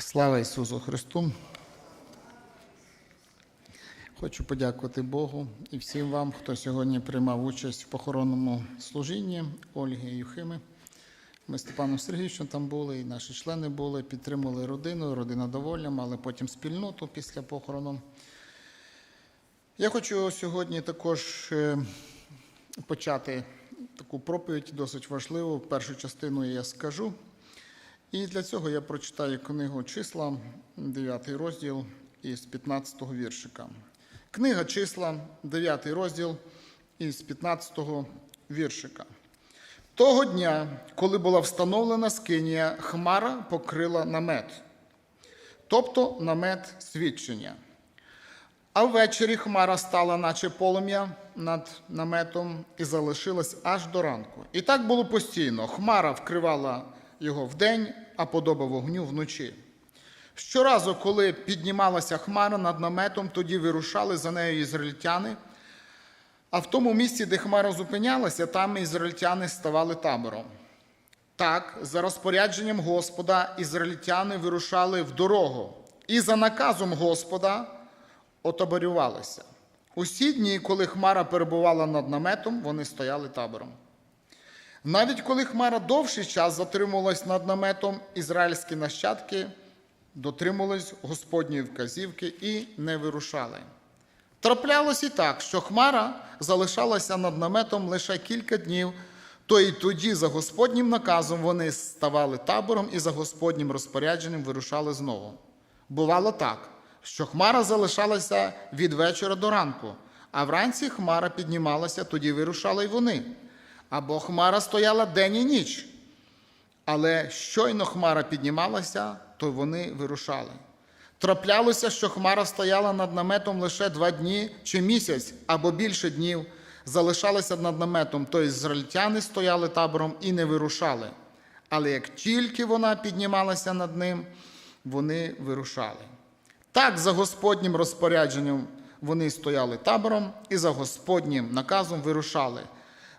Слава Ісусу Христу! Хочу подякувати Богу і всім вам, хто сьогодні приймав участь в похоронному служінні Ольги Юхими. Ми з Степаном Сергійовичем там були, і наші члени були, підтримали родину, родина довольна, мали потім спільноту після похорону. Я хочу сьогодні також е, почати таку проповідь досить важливу. Першу частину я скажу. І для цього я прочитаю книгу числа, 9 розділ із 15 віршика. Книга числа, 9 розділ із 15 віршика. Того дня, коли була встановлена скинія, хмара покрила намет, тобто намет свідчення. А ввечері хмара стала, наче полум'я над наметом, і залишилась аж до ранку. І так було постійно. Хмара вкривала його вдень, а подоба вогню вночі. Щоразу, коли піднімалася хмара над наметом, тоді вирушали за нею ізраїльтяни. А в тому місці, де хмара зупинялася, там ізраїльтяни ставали табором. Так, за розпорядженням Господа, ізраїльтяни вирушали в дорогу, і за наказом Господа отоборювалися. Усі дні, коли хмара перебувала над наметом, вони стояли табором. Навіть коли хмара довший час затримувалась над наметом, ізраїльські нащадки дотримувались Господньої вказівки і не вирушали. Траплялось і так, що хмара залишалася над наметом лише кілька днів, то і тоді за Господнім наказом вони ставали табором і за Господнім розпорядженням вирушали знову. Бувало так, що хмара залишалася від вечора до ранку, а вранці хмара піднімалася, тоді вирушали й вони. Або хмара стояла день і ніч. Але щойно хмара піднімалася, то вони вирушали. Траплялося, що хмара стояла над наметом лише два дні чи місяць або більше днів, залишалася над наметом, то ізраїльтяни стояли табором і не вирушали. Але як тільки вона піднімалася над ним, вони вирушали. Так, за Господнім розпорядженням вони стояли табором і за Господнім наказом вирушали.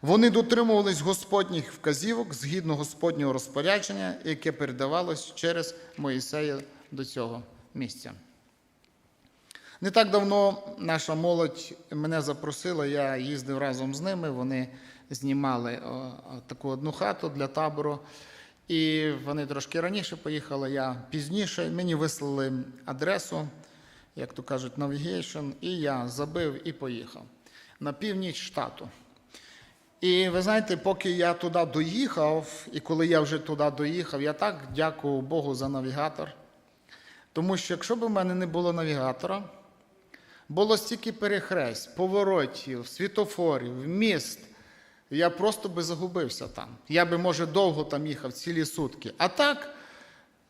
Вони дотримувались Господніх вказівок згідно Господнього розпорядження, яке передавалось через Моїсея до цього місця. Не так давно наша молодь мене запросила, я їздив разом з ними. Вони знімали таку одну хату для табору. І вони трошки раніше поїхали, я пізніше. Мені вислали адресу, як то кажуть, навігейшн, і я забив і поїхав на північ штату. І ви знаєте, поки я туди доїхав, і коли я вже туди доїхав, я так дякую Богу за навігатор. Тому що якщо б у мене не було навігатора, було стільки перехресть, поворотів, світофорів, міст, я просто би загубився там. Я би, може, довго там їхав, цілі сутки. А так,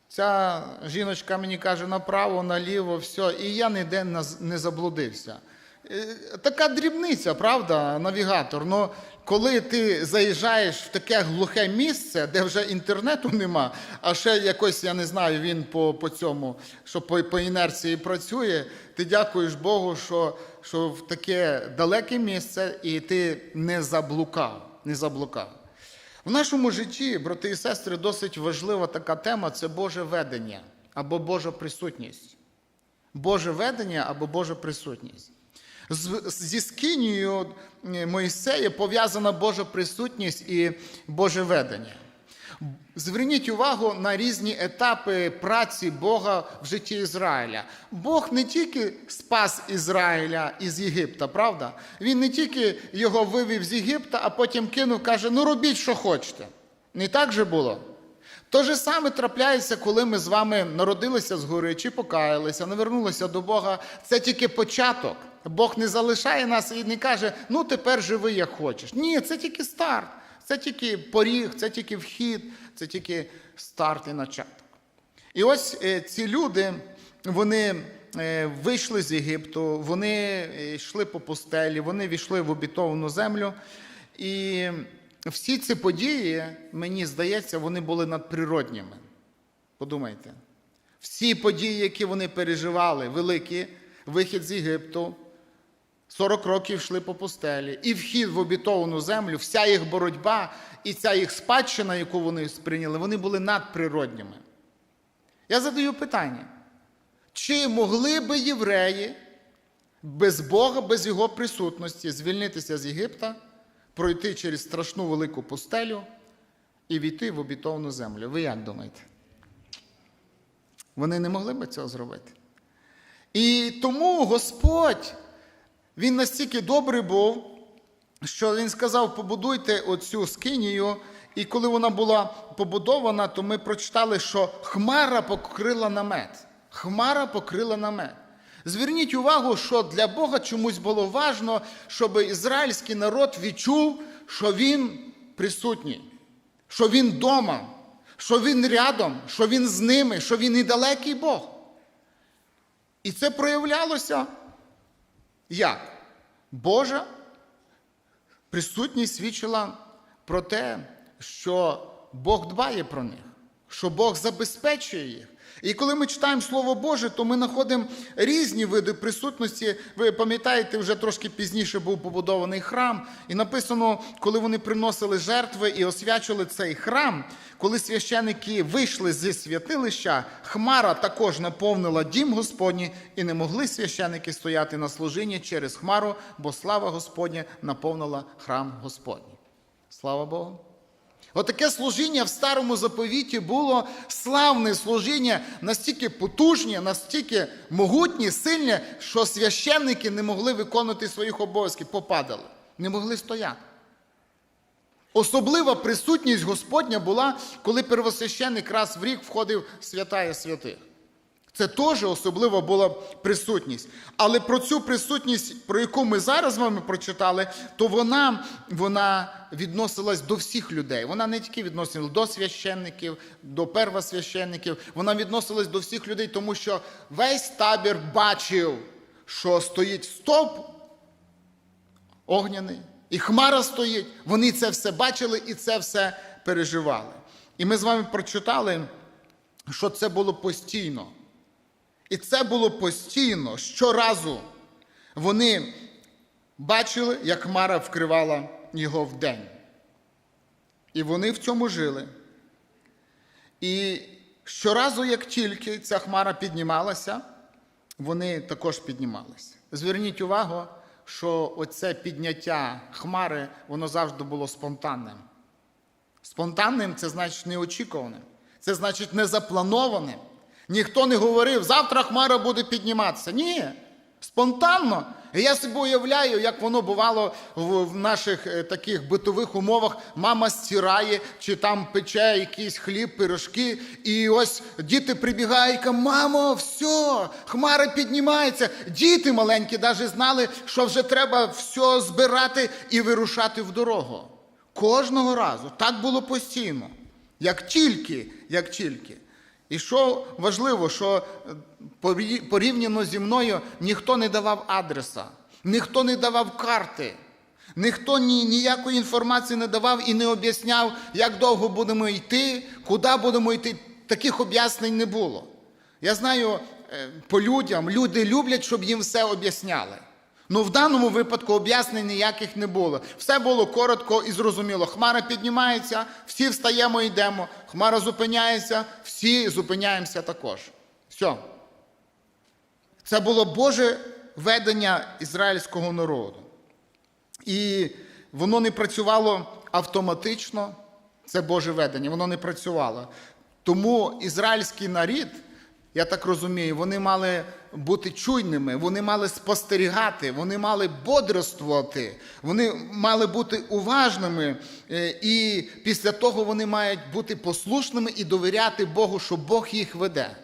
ця жіночка мені каже направо, наліво, все, і я ніде не заблудився. Е, Така дрібниця, правда, навігатор. Но коли ти заїжджаєш в таке глухе місце, де вже інтернету нема, а ще якось, я не знаю, він по, по цьому, що по, по інерції працює, ти дякуєш Богу, що, що в таке далеке місце і ти не заблукав. Не заблукав. В нашому житті, брати і сестри, досить важлива така тема це Боже ведення або Божа присутність. Боже ведення або Божа присутність. З- Зі скинією Моїсея пов'язана Божа присутність і Боже ведення. Зверніть увагу на різні етапи праці Бога в житті Ізраїля. Бог не тільки спас Ізраїля із Єгипта, правда? Він не тільки його вивів з Єгипта, а потім кинув, каже: ну робіть, що хочете. Не так же було? То же саме трапляється, коли ми з вами народилися згори чи покаялися, навернулися до Бога. Це тільки початок. Бог не залишає нас і не каже, ну тепер живи як хочеш. Ні, це тільки старт, це тільки поріг, це тільки вхід, це тільки старт і початок. І ось е, ці люди, вони е, вийшли з Єгипту, вони е, йшли по пустелі, вони війшли в обітовану землю. І всі ці події, мені здається, вони були надприродніми. Подумайте. Всі події, які вони переживали, великі, вихід з Єгипту, 40 років йшли по пустелі, і вхід в обітовану землю, вся їх боротьба і ця їх спадщина, яку вони сприйняли, вони були надприродніми. Я задаю питання: чи могли би євреї без Бога, без Його присутності звільнитися з Єгипта, пройти через страшну велику пустелю і війти в обітовану землю? Ви як думаєте? Вони не могли би цього зробити. І тому Господь, Він настільки добрий був, що Він сказав: побудуйте оцю скинію. І коли вона була побудована, то ми прочитали, що хмара покрила намет. Хмара покрила намет. Зверніть увагу, що для Бога чомусь було важно, щоб ізраїльський народ відчув, що він присутній, що він вдома, що він рядом, що він з ними, що він недалекий Бог. І це проявлялося як? Божа присутність свідчила про те, що Бог дбає про них, що Бог забезпечує їх. І коли ми читаємо Слово Боже, то ми знаходимо різні види присутності. Ви пам'ятаєте, вже трошки пізніше був побудований храм, і написано, коли вони приносили жертви і освячували цей храм, коли священики вийшли зі святилища, хмара також наповнила дім Господній, і не могли священики стояти на служінні через хмару, бо слава Господня наповнила храм Господній. Слава Богу! Отаке служіння в старому заповіті було славне служіння, настільки потужне, настільки могутнє, сильне, що священники не могли виконувати своїх обов'язків, попадали, не могли стояти. Особлива присутність Господня була, коли первосвященник раз в рік входив в святая святих. Це теж особлива була присутність. Але про цю присутність, про яку ми зараз з вами прочитали, то вона, вона відносилась до всіх людей. Вона не тільки відносилась до священників, до первосвященників, вона відносилась до всіх людей, тому що весь табір бачив, що стоїть стовп огняний, і хмара стоїть. Вони це все бачили і це все переживали. І ми з вами прочитали, що це було постійно. І це було постійно. Щоразу вони бачили, як Хмара вкривала його вдень. І вони в цьому жили. І щоразу, як тільки ця хмара піднімалася, вони також піднімалися. Зверніть увагу, що оце підняття хмари, воно завжди було спонтанним. Спонтанним це значить неочікуваним. Це значить незапланованим. Ніхто не говорив, завтра хмара буде підніматися. Ні. Спонтанно. Я собі уявляю, як воно бувало в, в наших е, таких битових умовах. Мама стирає, чи там пече якийсь хліб, пирожки, і ось діти прибігають, кажуть, мамо, все, хмара піднімається. Діти маленькі навіть знали, що вже треба все збирати і вирушати в дорогу. Кожного разу. Так було постійно. Як тільки, як тільки. І що важливо, що е, порівняно зі мною ніхто не давав адреса, ніхто не давав карти, ніхто ні, ніякої інформації не давав і не об'ясняв, як довго будемо йти, куди будемо йти. Таких об'яснень не було. Я знаю е, по людям, люди люблять, щоб їм все об'ясняли. Ну в даному випадку об'яснень ніяких не було. Все було коротко і зрозуміло. Хмара піднімається, всі встаємо, йдемо. Хмара зупиняється, всі зупиняємося також. Все. Це було Боже ведення ізраїльського народу. І воно не працювало автоматично, це Боже ведення, воно не працювало. Тому ізраїльський нарід, я так розумію, вони мали бути чуйними, вони мали спостерігати, вони мали бодрствувати, вони мали бути уважними. е, І після того вони мають бути послушними і довіряти Богу, що Бог їх веде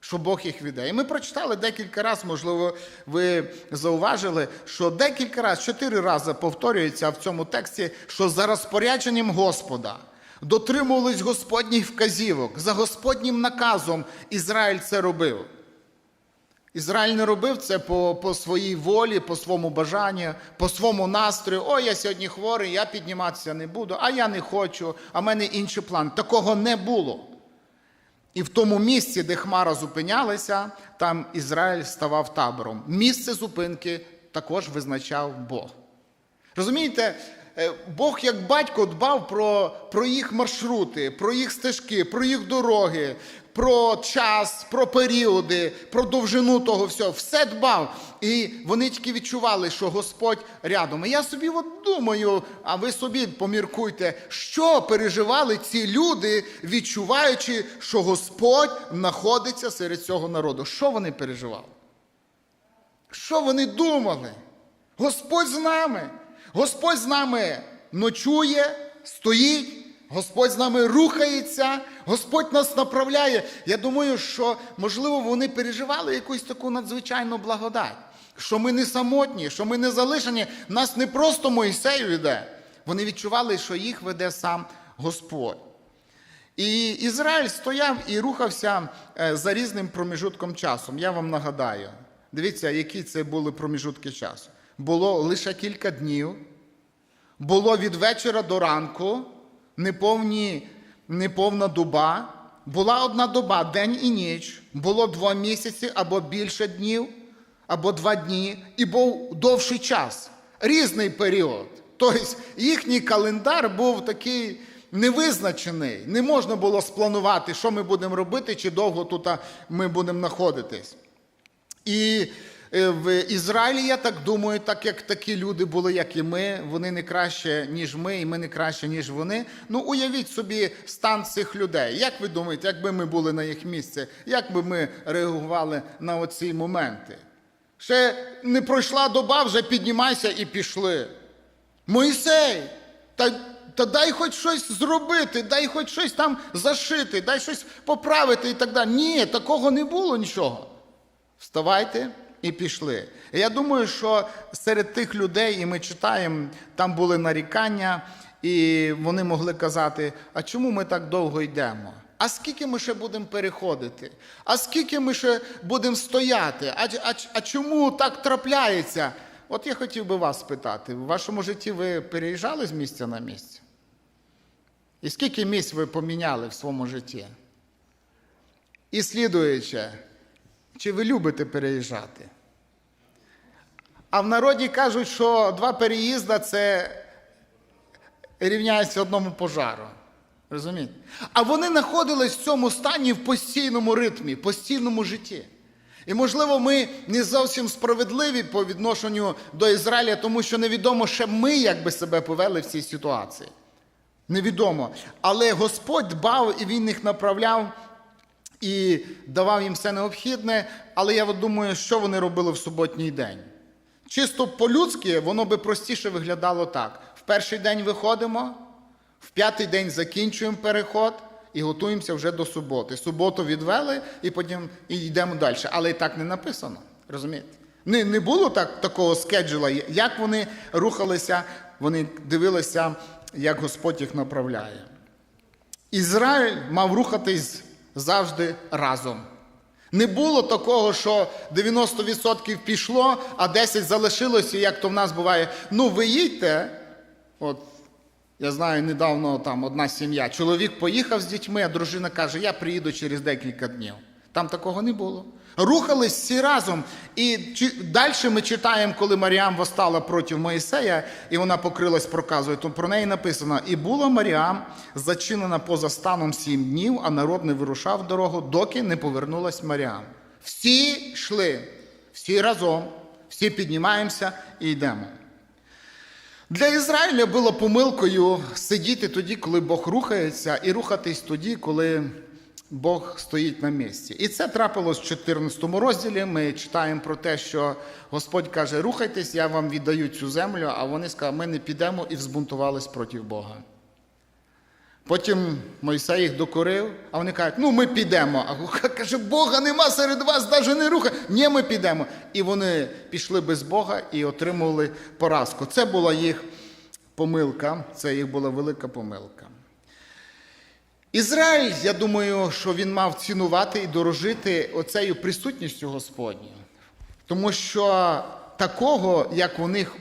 що Бог їх веде. І ми прочитали декілька разів, можливо, ви зауважили, що декілька разів, чотири рази повторюється в цьому тексті, що за розпорядженням Господа дотримувались Господніх вказівок, за Господнім наказом Ізраїль це робив. Ізраїль не робив це по, по своїй волі, по своєму бажанню, по своєму настрою. Ой, я сьогодні хворий, я підніматися не буду, а я не хочу, а в мене інший план. Такого не було. І в тому місці, де Хмара зупинялася, там Ізраїль ставав табором. Місце зупинки також визначав Бог. Розумієте, е, Бог як батько дбав про, про їх маршрути, про їх стежки, про їх дороги, про час, про періоди, про довжину того всього. Все дбав. І вони тільки відчували, що Господь рядом. І я собі от думаю, а ви собі поміркуйте, що переживали ці люди, відчуваючи, що Господь знаходиться серед цього народу. Що вони переживали? Що вони думали? Господь з нами. Господь з нами ночує, стоїть, Господь з нами рухається, Господь нас направляє. Я думаю, що, можливо, вони переживали якусь таку надзвичайну благодать, що ми не самотні, що ми не залишені, нас не просто Мойсей веде. Вони відчували, що їх веде сам Господь. І Ізраїль стояв і рухався е, за різним проміжутком часу. Я вам нагадаю. Дивіться, які це були проміжутки часу. Було лише кілька днів, було від вечора до ранку, неповні, неповна доба, була одна доба, день і ніч, було два місяці або більше днів, або два дні, і був довший час, різний період. Тобто їхній календар був такий невизначений. Не можна було спланувати, що ми будемо робити, чи довго тут ми будемо знаходитись. І в Ізраїлі, я так думаю, так як такі люди були, як і ми, вони не краще, ніж ми, і ми не краще, ніж вони. Ну, уявіть собі стан цих людей. Як ви думаєте, якби ми були на їх місці, як би ми реагували на оці моменти? Ще не пройшла доба, вже піднімайся і пішли. Моїсей, та, та дай хоч щось зробити, дай хоч щось там зашити, дай щось поправити і так далі. Ні, такого не було нічого. Вставайте і пішли. Я думаю, що серед тих людей, і ми читаємо, там були нарікання, і вони могли казати: а чому ми так довго йдемо? А скільки ми ще будемо переходити? А скільки ми ще будемо стояти? А, а, а чому так трапляється? От я хотів би вас спитати: в вашому житті ви переїжджали з місця на місце? І скільки місць ви поміняли в своєму житті? І слідуюче, чи ви любите переїжджати? А в народі кажуть, що два переїзда це рівняється одному пожару. Розумієте? А вони знаходились в цьому стані в постійному ритмі, постійному житті. І, можливо, ми не зовсім справедливі по відношенню до Ізраїля, тому що невідомо ще ми, як би себе повели в цій ситуації. Невідомо. Але Господь дбав і Він їх направляв і давав їм все необхідне. Але я от думаю, що вони робили в суботній день. Чисто по-людськи, воно би простіше виглядало так: в перший день виходимо, в п'ятий день закінчуємо переход і готуємося вже до суботи. Суботу відвели і потім і йдемо далі. Але і так не написано. Розумієте? Не, не було так, такого скеджула. Як вони рухалися, вони дивилися, як Господь їх направляє. Ізраїль мав рухатись завжди разом. Не було такого, що 90% пішло, а 10% залишилося, як то в нас буває. Ну, ви їдьте. От, я знаю, недавно там одна сім'я. Чоловік поїхав з дітьми, а дружина каже, я приїду через декілька днів. Там такого не було. Рухались всі разом. І далі ми читаємо, коли Маріам восстала проти Моїсея, і вона покрилась проказою, то про неї написано: І була Маріам зачинена поза станом сім днів, а народ не вирушав дорогу, доки не повернулась Маріам. Всі йшли, всі разом, всі піднімаємося і йдемо. Для Ізраїля було помилкою сидіти тоді, коли Бог рухається, і рухатись тоді, коли Бог стоїть на місці. І це трапилось в 14 розділі. Ми читаємо про те, що Господь каже: рухайтесь, я вам віддаю цю землю, а вони сказали, ми не підемо і взбунтувались проти Бога. Потім Мойсей їх докорив, а вони кажуть, ну ми підемо. А каже, Бога нема серед вас, навіть не руха. Ні, ми підемо. І вони пішли без Бога і отримували поразку. Це була їх помилка, це їх була велика помилка. Ізраїль, я думаю, що він мав цінувати і дорожити оцею присутністю Господньою. Тому що такого, як у них,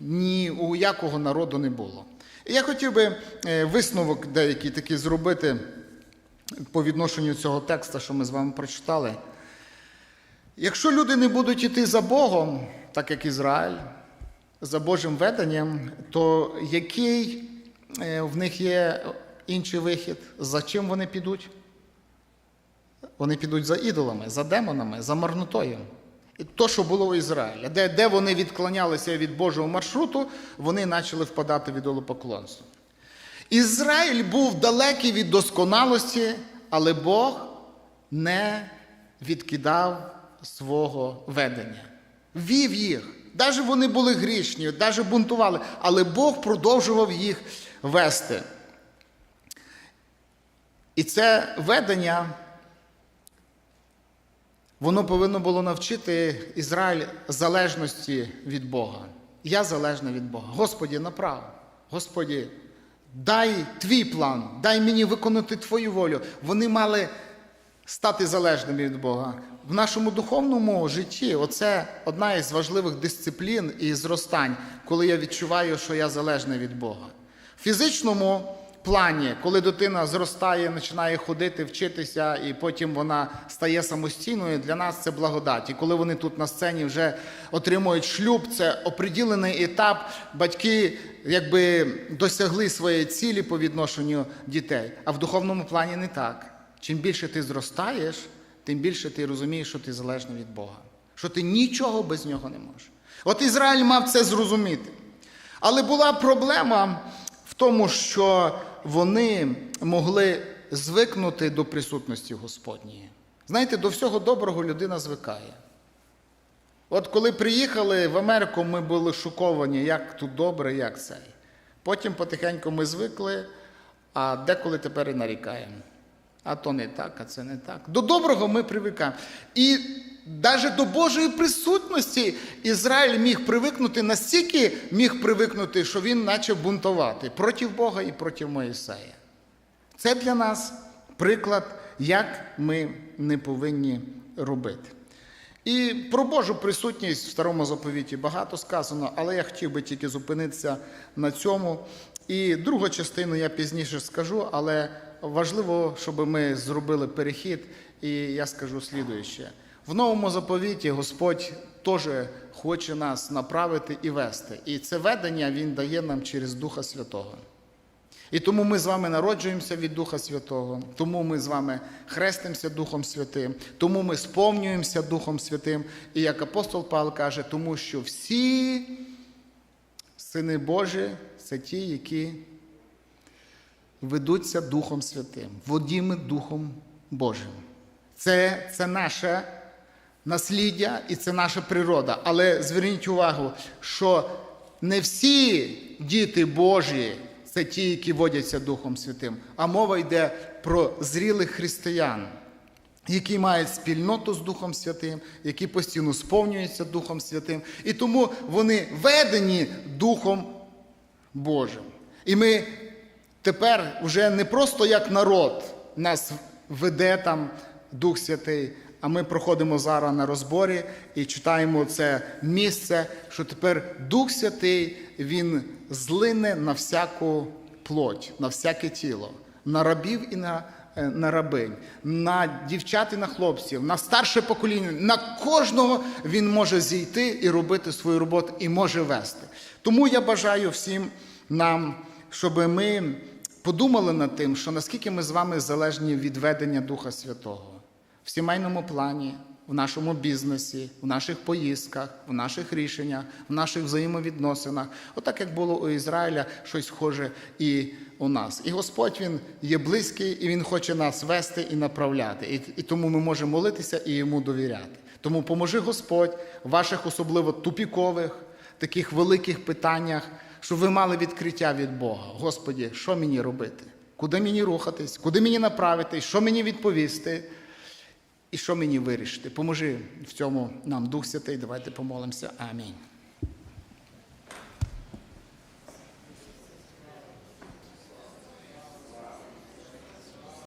ні у якого народу не було. І я хотів би е, висновок деякий такий зробити по відношенню цього текста, що ми з вами прочитали. Якщо люди не будуть йти за Богом, так як Ізраїль, за Божим веденням, то який е, в них є інший вихід? За чим вони підуть? Вони підуть за ідолами, за демонами, за марнотою. І то, що було у Ізраїлі, де, де вони відклонялися від Божого маршруту, вони почали впадати в ідолопоклонство. Ізраїль був далекий від досконалості, але Бог не відкидав свого ведення. Вів їх. Навіть вони були грішні, навіть бунтували, але Бог продовжував їх вести. І це ведення, воно повинно було навчити Ізраїль залежності від Бога. Я залежна від Бога. Господі, направ. Господі, дай твій план, дай мені виконати твою волю. Вони мали стати залежними від Бога. В нашому духовному житті оце одна із важливих дисциплін і зростань, коли я відчуваю, що я залежний від Бога. В фізичному плані, коли дитина зростає, починає ходити, вчитися, і потім вона стає самостійною, для нас це благодать. І коли вони тут на сцені вже отримують шлюб, це оприділений етап. Батьки якби досягли своєї цілі по відношенню дітей. А в духовному плані не так. Чим більше ти зростаєш, тим більше ти розумієш, що ти залежний від Бога, що ти нічого без нього не можеш. От Ізраїль мав це зрозуміти. Але була проблема тому, що вони могли звикнути до присутності Господньої. Знаєте, до всього доброго людина звикає. От коли приїхали в Америку, ми були шоковані, як тут добре, як цей. Потім потихеньку ми звикли, а деколи тепер і нарікаємо. А то не так, а це не так. До доброго ми привикаємо. І навіть до Божої присутності Ізраїль міг привикнути, настільки міг привикнути, що він почав бунтувати проти Бога і проти Моїсея. Це для нас приклад, як ми не повинні робити. І про Божу присутність в старому заповіті багато сказано, але я хотів би тільки зупинитися на цьому. І другу частину я пізніше скажу, але важливо, щоб ми зробили перехід, і я скажу слідуюче. В новому заповіті Господь теж хоче нас направити і вести. І це ведення Він дає нам через Духа Святого. І тому ми з вами народжуємося від Духа Святого, тому ми з вами хрестимося Духом Святим, тому ми сповнюємося Духом Святим. І як апостол Павло каже, тому що всі сини Божі це ті, які ведуться Духом Святим, водіми Духом Божим. Це, це наше насліддя і це наша природа. Але зверніть увагу, що не всі діти Божі це ті, які водяться Духом Святим, а мова йде про зрілих християн, які мають спільноту з Духом Святим, які постійно сповнюються Духом Святим. І тому вони ведені Духом Божим. І ми тепер вже не просто як народ нас веде там Дух Святий, а ми проходимо зараз на розборі і читаємо це місце, що тепер Дух Святий Він злине на всяку плоть, на всяке тіло, на рабів і на, е, на рабинь, на дівчат і на хлопців, на старше покоління, на кожного він може зійти і робити свою роботу і може вести. Тому я бажаю всім нам, щоб ми подумали над тим, що наскільки ми з вами залежні від ведення Духа Святого в сімейному плані, в нашому бізнесі, в наших поїздках, в наших рішеннях, в наших взаємовідносинах, отак як було у Ізраїля, щось схоже і у нас. І Господь Він є близький, і Він хоче нас вести і направляти. І, і тому ми можемо молитися і йому довіряти. Тому поможи Господь в ваших особливо тупікових, таких великих питаннях, щоб ви мали відкриття від Бога. Господі, що мені робити? Куди мені рухатись, куди мені направитись, що мені відповісти? І що мені вирішити? Поможи в цьому нам Дух Святий. Давайте помолимося. Амінь.